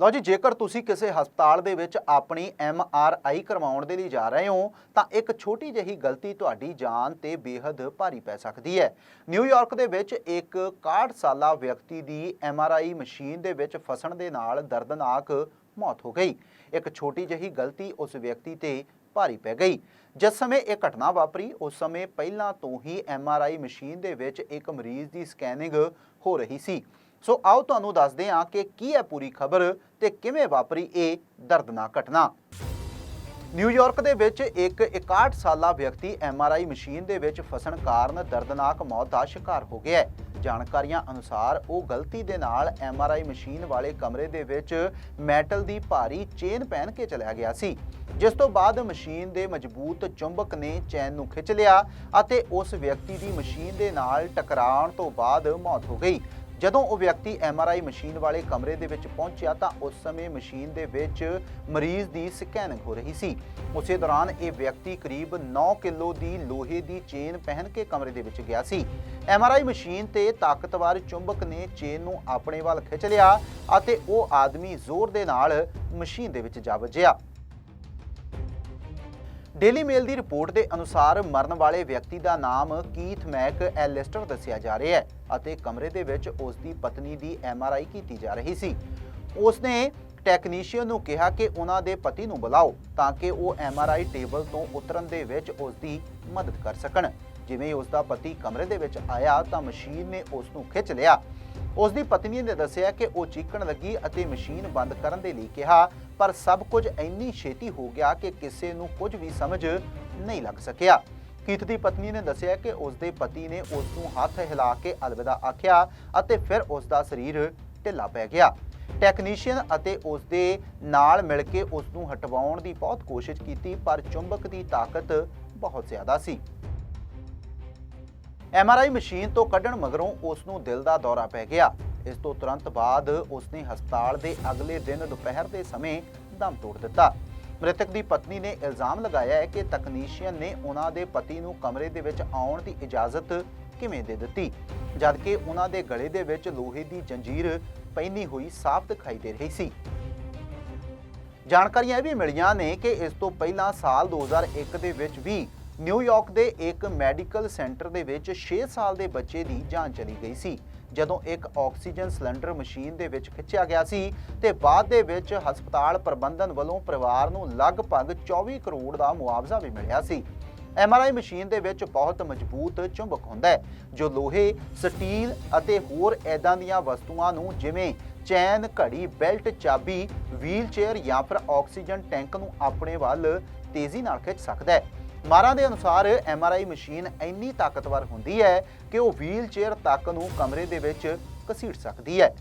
ਲਓ ਜੀ, ਜੇਕਰ ਤੁਸੀਂ ਕਿਸੇ ਹਸਪਤਾਲ ਦੇ ਵਿੱਚ ਆਪਣੀ ਐਮ ਆਰ ਆਈ ਕਰਵਾਉਣ ਦੇ ਲਈ ਜਾ ਰਹੇ ਹੋ, ਤਾਂ ਇੱਕ ਛੋਟੀ ਜਿਹੀ ਗਲਤੀ ਤੁਹਾਡੀ ਜਾਨ ਤੇ ਬੇहद ਭਾਰੀ ਪੈ ਸਕਦੀ ਹੈ। ਨਿਊਯਾਰਕ ਦੇ ਵਿੱਚ ਇੱਕ 61 ਸਾਲਾ ਵਿਅਕਤੀ ਦੀ ਐਮ ਆਰ ਆਈ ਮਸ਼ੀਨ ਦੇ ਵਿੱਚ ਫਸਣ ਦੇ ਨਾਲ ਦਰਦਨਾਕ ਮੌਤ ਹੋ ਗਈ। ਇੱਕ ਛੋਟੀ ਜਿਹੀ ਗਲਤੀ ਉਸ ਵਿਅਕਤੀ ਤੇ ਭਾਰੀ ਪੈ ਗਈ। ਜਿਸ ਸਮੇਂ ਇਹ ਘਟਨਾ ਵਾਪਰੀ, ਉਸ ਸਮੇਂ ਪਹਿਲਾਂ ਤੋਂ ਹੀ ਐਮ ਆਰ ਆਈ ਮਸ਼ੀਨ ਦੇ ਵਿੱਚ ਇੱਕ ਮਰੀਜ਼ ਦੀ ਸਕੈਨਿੰਗ ਹੋ ਰਹੀ ਸੀ। ਸੋ ਆਓ ਤੁਹਾਨੂੰ ਦੱਸਦੇ ਹਾਂ ਕਿ ਕੀ ਹੈ ਪੂਰੀ ਖਬਰ ਤੇ ਕਿਵੇਂ ਵਾਪਰੀ ਇਹ ਦਰਦਨਾਕ ਘਟਨਾ। ਨਿਊਯਾਰਕ ਦੇ ਵਿੱਚ ਇੱਕ 61 ਸਾਲਾ ਵਿਅਕਤੀ ਐਮਆਰਆਈ ਮਸ਼ੀਨ ਦੇ ਵਿੱਚ ਫਸਣ ਕਾਰਨ ਦਰਦਨਾਕ ਮੌਤ ਦਾ ਸ਼ਿਕਾਰ ਹੋ ਗਿਆ ਹੈ। ਜਾਣਕਾਰੀਆਂ ਅਨੁਸਾਰ ਉਹ ਗਲਤੀ ਦੇ ਨਾਲ ਐਮਆਰਆਈ ਮਸ਼ੀਨ ਵਾਲੇ ਕਮਰੇ ਦੇ ਵਿੱਚ ਮੈਟਲ ਦੀ ਭਾਰੀ ਚੇਨ ਪਹਿਨ ਕੇ ਚਲਿਆ ਗਿਆ ਸੀ, ਜਿਸ ਤੋਂ ਬਾਅਦ ਮਸ਼ੀਨ ਦੇ ਮਜ਼ਬੂਤ ਚੁੰਬਕ ਨੇ ਚੈਨ ਨੂੰ ਖਿੱਚ ਲਿਆ ਅਤੇ ਉਸ ਵਿਅਕਤੀ ਦੀ ਮਸ਼ੀਨ ਦੇ ਨਾਲ ਟਕਰਾਉਣ ਤੋਂ ਬਾਅਦ ਮੌਤ ਹੋ ਗਈ। ਜਦੋਂ ਉਹ ਵਿਅਕਤੀ ਐਮਆਰਆਈ ਮਸ਼ੀਨ ਵਾਲੇ ਕਮਰੇ ਦੇ ਵਿੱਚ ਪਹੁੰਚਿਆ ਤਾਂ ਉਸ ਸਮੇਂ ਮਸ਼ੀਨ ਦੇ ਵਿੱਚ ਮਰੀਜ਼ ਦੀ ਸਕੈਨਿੰਗ ਹੋ ਰਹੀ ਸੀ। ਉਸੇ ਦੌਰਾਨ ਇਹ ਵਿਅਕਤੀ ਕਰੀਬ 9 ਕਿਲੋ ਦੀ ਲੋਹੇ ਦੀ ਚੇਨ ਪਹਿਨ ਕੇ ਕਮਰੇ ਦੇ ਵਿੱਚ ਗਿਆ ਸੀ। ਐਮਆਰਆਈ ਮਸ਼ੀਨ ਤੇ ਤਾਕਤਵਰ ਚੁੰਬਕ ਨੇ ਚੇਨ ਨੂੰ ਆਪਣੇ ਵੱਲ ਖਿੱਚ ਲਿਆ ਅਤੇ ਉਹ ਆਦਮੀ ਜ਼ੋਰ ਦੇ ਨਾਲ ਮਸ਼ੀਨ ਦੇ ਵਿੱਚ ਜਾ ਵੱਜਿਆ। ਡੇਲੀ ਮੇਲ ਦੀ ਰਿਪੋਰਟ ਦੇ ਅਨੁਸਾਰ ਮਰਨ ਵਾਲੇ ਵਿਅਕਤੀ ਦਾ ਨਾਮ ਕੀਥ ਮੈਕ ਐਲਿਸਟਰ ਦੱਸਿਆ ਜਾ ਰਿਹਾ ਹੈ ਅਤੇ ਕਮਰੇ ਦੇ ਵਿੱਚ ਉਸ ਦੀ ਪਤਨੀ ਦੀ ਐਮਆਰਆਈ ਕੀਤੀ ਜਾ ਰਹੀ ਸੀ। ਉਸ ਨੇ ਟੈਕਨੀਸ਼ੀਅਨ ਨੂੰ ਕਿਹਾ ਕਿ ਉਹਨਾਂ ਦੇ ਪਤੀ ਨੂੰ ਬੁਲਾਓ ਤਾਂ ਕਿ ਉਹ ਐਮਆਰਆਈ ਟੇਬਲ ਤੋਂ ਉਤਰਨ ਦੇ ਵਿੱਚ ਉਸ ਦੀ ਮਦਦ ਕਰ ਸਕਣ। ਜਿਵੇਂ ਹੀ ਉਸ ਦਾ ਪਤੀ ਕਮਰੇ ਦੇ ਵਿੱਚ ਆਇਆ ਤਾਂ ਮਸ਼ੀਨ ਨੇ ਉਸ ਨੂੰ ਖਿੱਚ ਲਿਆ। ਉਸ ਦੀ ਪਤਨੀ ਨੇ ਦੱਸਿਆ ਕਿ ਉਹ ਚੀਕਣ ਲੱਗੀ ਅਤੇ ਮਸ਼ੀਨ ਬੰਦ ਕਰਨ ਦੇ ਲਈ ਕਿਹਾ ਪਰ ਸਭ ਕੁਝ ਇੰਨੀ ਛੇਤੀ ਹੋ ਗਿਆ ਕਿ ਕਿਸੇ ਨੂੰ ਕੁਝ ਵੀ ਸਮਝ ਨਹੀਂ ਲੱਗ ਸਕਿਆ। ਕੀਥ ਦੀ ਪਤਨੀ ਨੇ ਦੱਸਿਆ ਕਿ ਉਸ ਦੇ ਪਤੀ ਨੇ ਉਸ ਨੂੰ ਹੱਥ ਹਿਲਾ ਕੇ ਅਲਵਿਦਾ ਆਖਿਆ ਅਤੇ ਫਿਰ ਉਸ ਦਾ ਸਰੀਰ ਢਿੱਲਾ ਪੈ ਗਿਆ। ਟੈਕਨੀਸ਼ੀਅਨ ਅਤੇ ਉਸ ਦੇ ਨਾਲ ਮਿਲ ਕੇ ਉਸ ਨੂੰ ਹਟਵਾਉਣ ਦੀ ਬਹੁਤ ਕੋਸ਼ਿਸ਼ ਕੀਤੀ, ਪਰ ਚੁੰਬਕ ਦੀ ਤਾਕਤ ਬਹੁਤ ਜ਼ਿਆਦਾ ਸੀ। ਐਮਆਰਆਈ ਮਸ਼ੀਨ ਤੋਂ ਕੱਢਣ ਮਗਰੋਂ ਉਸ ਨੂੰ ਦਿਲ ਦਾ ਦੌਰਾ ਪੈ ਗਿਆ। ਇਸ ਤੋਂ ਤੁਰੰਤ ਬਾਅਦ ਉਸਨੇ ਹਸਪਤਾਲ ਦੇ ਅਗਲੇ ਦਿਨ ਦੁਪਹਿਰ ਦੇ ਸਮੇਂ ਦਮ ਤੋੜ ਦਿੱਤਾ। ਮ੍ਰਿਤਕ ਦੀ ਪਤਨੀ ਨੇ ਇਲਜ਼ਾਮ ਲਗਾਇਆ ਹੈ ਕਿ ਤਕਨੀਸ਼ੀਅਨ ਨੇ ਉਹਨਾਂ ਦੇ ਪਤੀ ਨੂੰ ਕਮਰੇ ਦੇ ਵਿੱਚ ਆਉਣ ਦੀ ਇਜਾਜ਼ਤ ਕਿਵੇਂ ਦੇ ਦਿੱਤੀ, ਜਦਕਿ ਉਹਨਾਂ ਦੇ ਗਲੇ ਦੇ ਵਿੱਚ ਲੋਹੇ ਦੀ ਜੰਜੀਰ ਪਹਿਨੀ ਹੋਈ ਸਾਫ਼ ਦਿਖਾਈ ਦੇ ਰਹੀ ਸੀ। ਜਾਣਕਾਰੀਆਂ ਇਹ ਵੀ ਮਿਲੀਆਂ ਨੇ ਕਿ ਇਸ ਤੋਂ ਪਹਿਲਾਂ ਸਾਲ 2001 ਦੇ ਵਿੱਚ ਵੀ ਨਿਊਯਾਰਕ ਦੇ ਇੱਕ ਮੈਡੀਕਲ ਸੈਂਟਰ ਦੇ ਵਿੱਚ 6 ਸਾਲ ਦੇ ਬੱਚੇ ਦੀ ਜਾਨ ਚਲੀ ਗਈ ਸੀ। ਜਦੋਂ ਇੱਕ ਆਕਸੀਜਨ ਸਿਲੰਡਰ ਮਸ਼ੀਨ ਦੇ ਵਿੱਚ ਖਿੱਚਿਆ ਗਿਆ ਸੀ ਤੇ ਬਾਅਦ ਦੇ ਵਿੱਚ ਹਸਪਤਾਲ ਪ੍ਰਬੰਧਨ ਵੱਲੋਂ ਪਰਿਵਾਰ ਨੂੰ ਲਗਭਗ 24 ਕਰੋੜ ਦਾ ਮੁਆਵਜ਼ਾ ਵੀ ਮਿਲਿਆ ਸੀ। ਐਮਆਰਆਈ ਮਸ਼ੀਨ ਦੇ ਵਿੱਚ ਬਹੁਤ ਮਜ਼ਬੂਤ ਚੁੰਬਕ ਹੁੰਦਾ ਹੈ, ਜੋ ਲੋਹੇ, ਸਟੀਲ ਅਤੇ ਹੋਰ ਐਦਾਂ ਦੀਆਂ ਵਸਤੂਆਂ ਨੂੰ ਜਿਵੇਂ ਚੈਨ, ਘੜੀ, ਬੈਲਟ, ਚਾਬੀ, ਵੀਲਚੇਅਰ ਜਾਂ ਫਿਰ ਆਕਸੀਜਨ ਟੈਂਕ ਨੂੰ ਆਪਣੇ ਵੱਲ ਤੇਜ਼ੀ ਨਾਲ ਖਿੱਚ ਸਕਦਾ ਹੈ। ਮਾਰਾਂ ਦੇ ਅਨੁਸਾਰ ਐਮਆਰਆਈ ਮਸ਼ੀਨ ਇੰਨੀ ਤਾਕਤਵਰ ਹੁੰਦੀ ਹੈ ਕਿ ਉਹ ਵੀਲ ਚੇਅਰ ਤੱਕ ਨੂੰ ਕਮਰੇ ਦੇ ਵਿੱਚ ਘਸੀਟ ਸਕਦੀ ਹੈ।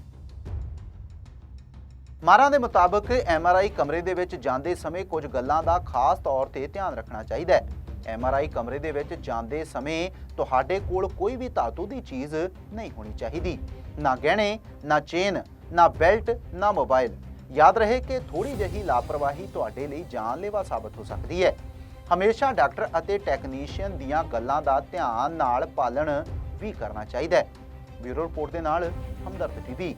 ਮਾਰਾਂ ਦੇ ਮੁਤਾਬਕ ਐਮਆਰਆਈ ਕਮਰੇ ਦੇ ਵਿੱਚ ਜਾਂਦੇ ਸਮੇਂ ਕੁਝ ਗੱਲਾਂ ਦਾ ਖਾਸ ਤੌਰ ਤੇ ਧਿਆਨ ਰੱਖਣਾ ਚਾਹੀਦਾ ਹੈ। ਐਮਆਰਆਈ ਕਮਰੇ ਦੇ ਵਿੱਚ ਜਾਂਦੇ ਸਮੇਂ ਤੁਹਾਡੇ ਕੋਲ ਕੋਈ ਵੀ ਧਾਤੂ ਦੀ ਚੀਜ਼ ਨਹੀਂ ਹੋਣੀ ਚਾਹੀਦੀ। ਨਾ ਗਹਿਣੇ, ਨਾ ਚੇਨ, ਨਾ ਬੈਲਟ, ਨਾ ਮੋਬਾਈਲ। ਯਾਦ ਰਹੇ ਕਿ ਥੋੜੀ ਜਿਹੀ ਲਾਪਰਵਾਹੀ ਤੁਹਾਡੇ ਲਈ ਜਾਨਲੇਵਾ ਸਾਬਤ ਹੋ ਸਕਦੀ ਹੈ। ਹਮੇਸ਼ਾ ਡਾਕਟਰ ਅਤੇ ਟੈਕਨੀਸ਼ੀਅਨ ਦੀਆਂ ਗੱਲਾਂ ਦਾ ਧਿਆਨ ਨਾਲ ਪਾਲਣ ਵੀ ਕਰਨਾ ਚਾਹੀਦਾ ਹੈ। ਬਿਊਰੋ ਰਿਪੋਰਟ ਦੇ ਨਾਲ ਹਮਦਰਦ ਟੀਵੀ।